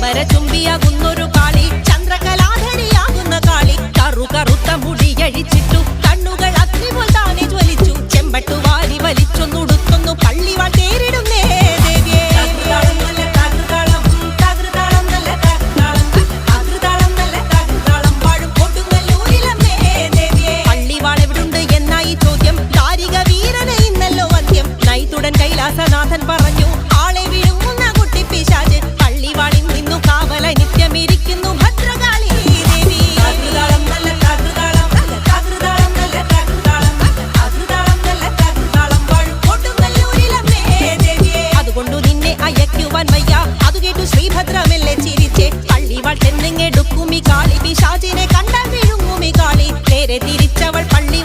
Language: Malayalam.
ചെമ്പര ചുംബിയാകുന്നൊരു കാളി. ചന്ദ്രകലാധരിയാകുന്ന കാളി. കറു കറുത്ത മുടിയഴിച്ചിട്ടു കണ്ണുകൾ അഗ്നിപോൽ താനെ ജ്വലിച്ചു. ചെമ്പട്ടു വാരി വലിച്ചൊന്നുടുത്തൊന്നു പള്ളിവാൾ തേരിടുന്നേ ദേവിയേ. പള്ളിവാൾ എവിടുണ്ട് വയ്യ അത് കേട്ടു ശ്രീഭദ്രമെല്ലെ ചിരിച്ചേ. പള്ളിവാൾ ചെന്നിങ്ങെടുക്കും ഈ കാളി പിശാചിനെ കണ്ട വിഴുങ്ങും കാളി. നേരെ തിരിച്ചവൾ പള്ളി